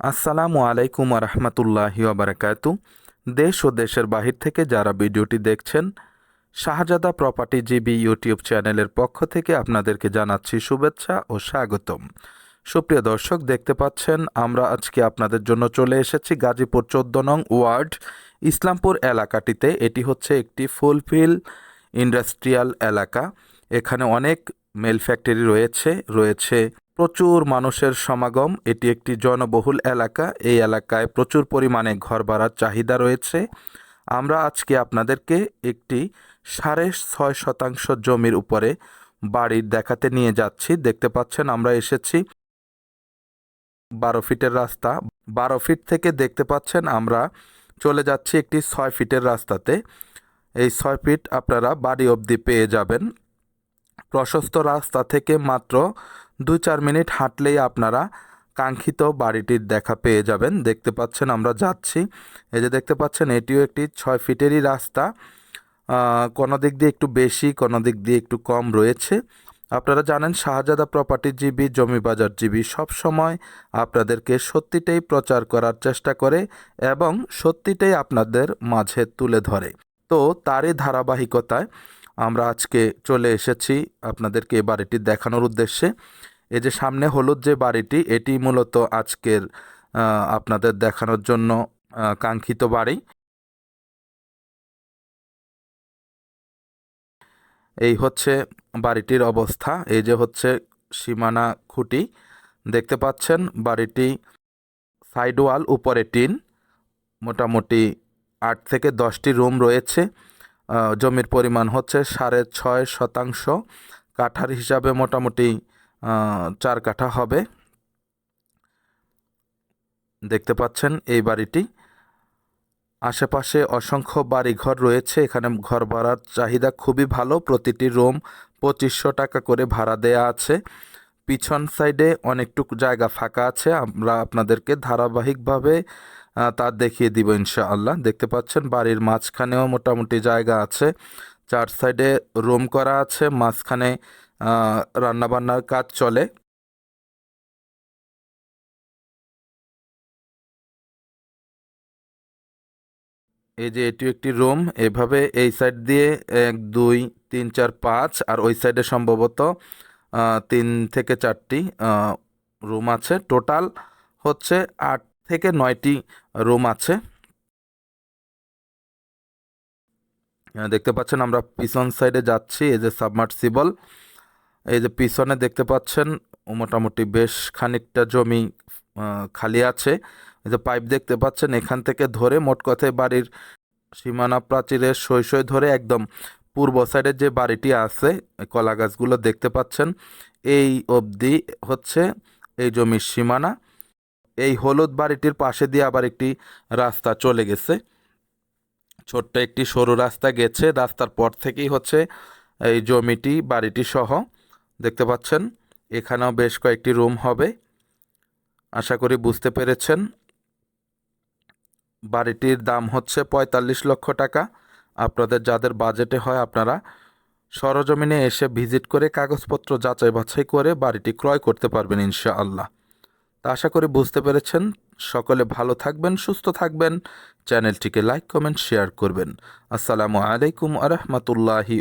আসসালামু আলাইকুম রহমতুল্লাহি বারাকাতু দেশ ও দেশের বাহির থেকে যারা ভিডিওটি দেখছেন, শাহজাদা প্রপার্টি জিবি ইউটিউব চ্যানেলের পক্ষ থেকে আপনাদেরকে জানাচ্ছি শুভেচ্ছা ও স্বাগতম। সুপ্রিয় দর্শক, দেখতে পাচ্ছেন, আমরা আজকে আপনাদের জন্য চলে এসেছি গাজীপুর চোদ্দ নং ওয়ার্ড, ইসলামপুর এলাকাটিতে। এটি হচ্ছে একটি ফুলফিল ইন্ডাস্ট্রিয়াল এলাকা। এখানে অনেক মেল ফ্যাক্টরি রয়েছে রয়েছে প্রচুর মানুষের সমাগম। এটি একটি জনবহুল এলাকা। এই এলাকায় প্রচুর পরিমাণে ঘর ভাড়ার চাহিদা রয়েছে। আমরা আজকে আপনাদেরকে একটি সাড়ে ছয় শতাংশ জমির উপরে বাড়ির দেখাতে নিয়ে যাচ্ছি। দেখতে পাচ্ছেন, আমরা এসেছি বারো ফিটের রাস্তা। বারো ফিট থেকে দেখতে পাচ্ছেন, আমরা চলে যাচ্ছি একটি ছয় ফিটের রাস্তাতে। এই ছয় ফিট আপনারা বাড়ি অবধি পেয়ে যাবেন। প্রশস্ত রাস্তা থেকে মাত্র দুই চার মিনিট হাঁটলেই আপনারা কাঙ্ক্ষিত বাড়িটির দেখা পেয়ে যাবেন। দেখতে পাচ্ছেন আমরা যাচ্ছি। এই যে দেখতে পাচ্ছেন, এটিও একটি ছয় ফিটেরই রাস্তা। কোনো দিক দিয়ে একটু বেশি, কোনো দিক দিয়ে একটু কম রয়েছে। আপনারা জানেন, শাহজাদা প্রপার্টি জিবি জমি বাজার জিবি সবসময় আপনাদেরকে সত্যিটাই প্রচার করার চেষ্টা করে এবং সত্যিটাই আপনাদের মাঝে তুলে ধরে। তো তারই ধারাবাহিকতায় আমরা আজকে চলে এসেছি আপনাদেরকে এই বাড়িটি দেখানোর উদ্দেশ্যে। এই যে সামনে হলুদ যে বাড়িটি, এটি মূলত আজকের আপনাদের দেখানোর জন্য কাঙ্ক্ষিত বাড়ি। এই হচ্ছে বাড়িটির অবস্থা। এই যে হচ্ছে সীমানা খুঁটি। দেখতে পাচ্ছেন বাড়িটি সাইড ওয়াল, উপরে টিন। মোটামুটি আট থেকে দশটি রুম রয়েছে। জমির পরিমাণ হচ্ছে সাড়ে ছয় শতাংশ। কাঠার হিসাবে মোটামুটি চার কাঠা হবে। দেখতে পাচ্ছেন এই বাড়িটি। আশেপাশে অসংখ্য বাড়িঘর রয়েছে। এখানে ঘর ভাড়ার চাহিদা খুবই ভালো। প্রতিটি রুম পঁচিশশো টাকা করে ভাড়া দেয়া আছে। পিছন সাইডে অনেকটুকু জায়গা ফাঁকা আছে। আমরা আপনাদেরকে ধারাবাহিকভাবে তা দেখিয়ে দিব ইনশাআল্লাহ। দেখতে পাচ্ছেন, বাড়ির মাঝখানেও মোটামুটি জায়গা আছে। চার সাইডে রুম করা আছে, মাঝখানে রান্নাবান্নার কাজ চলে। এই যে এটি একটি রুম, এভাবে এই সাইড দিয়ে এক, দুই, তিন, চার, পাঁচ, আর ওই সাইডে সম্ভবত তিন থেকে চারটি রুম আছে। টোটাল হচ্ছে আট থেকে নয়টি রুম আছে। দেখতে পাচ্ছেন আমরা পিছন সাইডে যাচ্ছি, এই যে সাবমার্সিবল। এই যে পিছনে দেখতে পাচ্ছেন মোটামুটি বেশ খানিকটা জমি খালি আছে। এই যে পাইপ দেখতে পাচ্ছেন, এখান থেকে ধরে মোট কথায় বাড়ির সীমানা প্রাচীরের সই ধরে একদম পূর্ব সাইডে যে বাড়িটি আছে কলা গাছগুলো দেখতে পাচ্ছেন। এই অবধি হচ্ছে এই জমির সীমানা। এই হলুদ বাড়িটির পাশে দিয়ে আবার একটি রাস্তা চলে গেছে। ছোট্ট একটি সরু রাস্তা গেছে। রাস্তার পর থেকেই হচ্ছে এই জমিটি, বাড়িটি সহ। দেখতে পাচ্ছেন, এখানেও বেশ কয়েকটি রুম হবে। আশা করি বুঝতে পেরেছেন। বাড়িটির দাম হচ্ছে পঁয়তাল্লিশ লক্ষ টাকা। আপনাদের যাদের বাজেটে হয় আপনারা সরজমিনে এসে ভিজিট করে কাগজপত্র যাচাই বাছাই করে বাড়িটি ক্রয় করতে পারবেন ইনশাআল্লাহ। তা আশা করি বুঝতে পেরেছেন। সকলে ভালো থাকবেন, সুস্থ থাকবেন। চ্যানেলটিকে লাইক, কমেন্ট, শেয়ার করবেন। আসসালামু আলাইকুম আ রহমতুল্লাহি